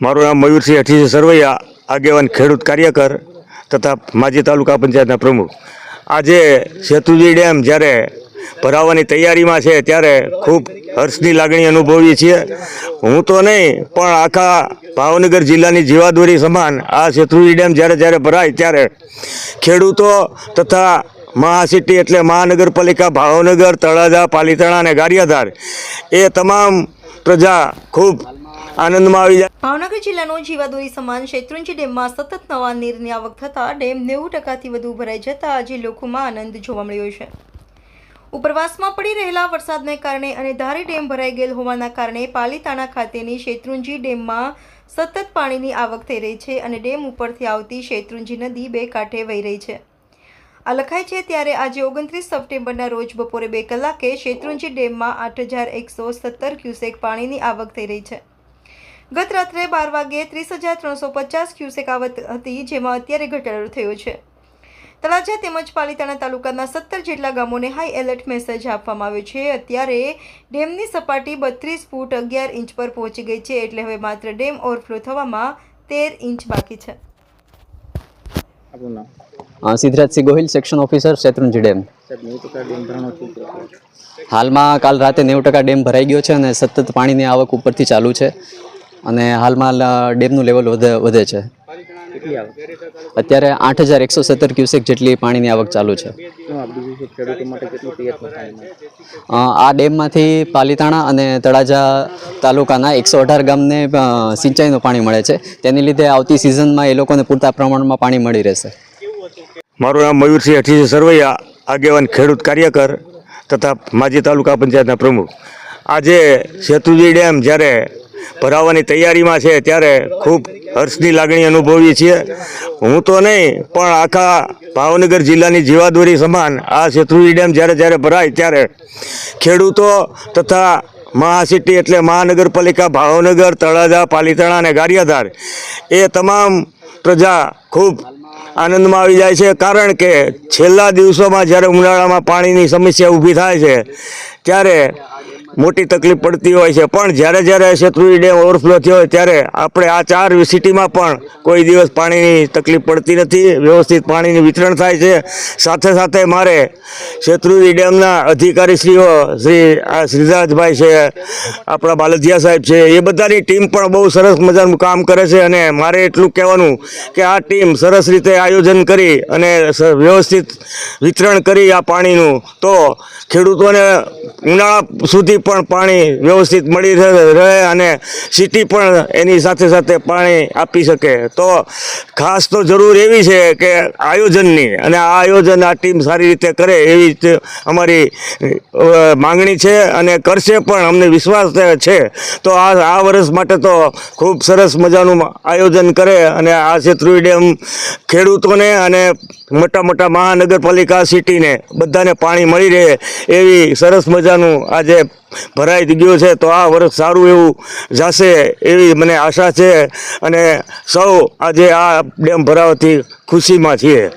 મારું નામ મયુરસિંહ હઠીજી સરવૈયા, આગેવાન ખેડૂત કાર્યકર તથા માજી તાલુકા પંચાયતના પ્રમુખ. આજે શેતુજી ડેમ જ્યારે ભરાવાની તૈયારીમાં છે ત્યારે ખૂબ હર્ષની લાગણી અનુભવીએ છીએ. હું તો નહીં, પણ આખા ભાવનગર જિલ્લાની જીવાદોરી સમાન આ સેતુજી ડેમ જ્યારે જ્યારે ભરાય ત્યારે ખેડૂતો તથા મહાસિટી એટલે મહાનગરપાલિકા, ભાવનગર, તળાજા, પાલીતાણા અને ગારિયાધાર એ તમામ પ્રજા ખૂબ આનંદમાં આવી જાય. ભાવનગર જિલ્લાનો જીવાદોરી સમાન શેત્રુંજી ડેમમાં સતત નવા નીરની આવક થતાં ડેમ નેવું ટકાથી વધુ ભરાઈ જતાં આજે લોકોમાં આનંદ જોવા મળ્યો છે. ઉપરવાસમાં પડી રહેલા વરસાદને કારણે અને ધારી ડેમ ભરાઈ ગયેલ હોવાના કારણે પાલીતાણા ખાતેની શેત્રુંજી ડેમમાં સતત પાણીની આવક થઈ રહી છે અને ડેમ ઉપરથી આવતી શેત્રુંજી નદી બે કાંઠે વહી રહી છે. આ લખાય છે ત્યારે આજે ઓગણત્રીસ સપ્ટેમ્બરના રોજ બપોરે બે કલાકે શેત્રુંજી ડેમમાં આઠ હજાર એકસો સત્તર ક્યુસેક પાણીની આવક થઈ રહી છે. ગત રાત્રે બાર વાગે ત્રીસ હજાર ત્રણસો પચાસ ક્યુસેક આવત હતી જેમાં અત્યારે ઘટાડો થયો છે. તળાજા તેમજ પાલીતાણા તાલુકાના સત્તર જેટલા ગામોને હાઈ એલર્ટ મેસેજ આપવામાં આવ્યો છે. અત્યારે ડેમની સપાટી બત્રીસ ફૂટ અગિયાર ઇંચ પર પહોંચી ગઈ છે એટલે હવે માત્ર ડેમ ઓવરફ્લો થવામાં તેર ઇંચ બાકી છે. Siddharajsinh Gohil section officer Shetrunji dam. હાલમાં કાલ રાતે નેવું ટકા ડેમ ભરાઈ ગયો છે અને સતત પાણીની આવક ઉપરથી ચાલુ છે. અને હાલમાં ડેમનું લેવલ વધે વધે છે. અત્યારે આઠ હજાર એકસો સત્તર ક્યુસેક જેટલી પાણીની આવક ચાલુ છે. આ ડેમમાંથી પાલીતાણા અને તળાજા તાલુકાના એકસો અઢાર ગામને સિંચાઈનું પાણી મળે છે. તેની લીધે આવતી સિઝનમાં એ લોકોને પૂરતા પ્રમાણમાં પાણી મળી રહેશે. મારું નામ મયુરસિંહ હઠીજી સરવૈયા, આગેવાન ખેડૂત કાર્યકર તથા માજી તાલુકા પંચાયતના પ્રમુખ. આજે શેતુજી ડેમ જ્યારે ભરાવાની તૈયારીમાં છે ત્યારે ખૂબ હર્ષની લાગણી અનુભવીએ છીએ. હું તો નહીં, પણ આખા ભાવનગર જિલ્લાની જીવાદોરી સમાન આ શેત્રુજી ડેમ જ્યારે જ્યારે ભરાય ત્યારે ખેડૂતો તથા મહાસિટી એટલે મહાનગરપાલિકા, ભાવનગર, તળાજા, પાલીતાણા અને ગારિયાધાર એ તમામ પ્રજા ખૂબ આનંદમાં આવી જાય છે. કારણ કે છેલ્લા દિવસોમાં જ્યારે ઉનાળામાં પાણીની સમસ્યા ઊભી થાય છે, ત્યારે મોટી તકલીફ પડતી હોય છે. પણ જ્યારે જ્યારે શેત્રુજી ડેમ ઓવરફ્લો થયો હોય ત્યારે આપણે આ ચાર સિટીમાં પણ કોઈ દિવસ પાણીની તકલીફ પડતી નથી. વ્યવસ્થિત પાણીનું વિતરણ થાય છે. સાથે સાથે મારે શેત્રુજી ડેમના અધિકારીશ્રીઓ, શ્રી આ શ્રીરાજભાઈ છે, આપણા બાલધિયા સાહેબ છે, એ બધાની ટીમ પણ બહુ સરસ મજાનું કામ કરે છે અને મારે એટલું કહેવાનું કે આ ટીમ સરસ રીતે આયોજન કરી અને વ્યવસ્થિત વિતરણ કરી આ પાણીનું. તો ખેડૂતોને ઉનાળા સુધી પણ પાણી વ્યવસ્થિત મળી રહે અને સિટી પણ એની સાથે સાથે પાણી આપી શકે. તો ખાસ તો જરૂર એવી છે કે આયોજનની, અને આ આયોજન આ ટીમ સારી રીતે કરે એવી જ અમારી માંગણી છે અને કરશે પણ અમને વિશ્વાસ છે તો આ આ વર્ષ માટે તો ખૂબ સરસ મજાનું આયોજન કરે અને આ શેત્રુજી ડેમ ખેડૂતોને અને મોટા મોટા મહાનગરપાલિકા, સિટીને બધાને પાણી મળી રહે એવી સરસ મજાનું આજે ભરાઈ ગયું છે. તો આ વર્ષ સારું એવું જશે એવી મને આશા છે અને સૌ આજે આ ડેમ ભરાવાથી ખુશીમાં છીએ.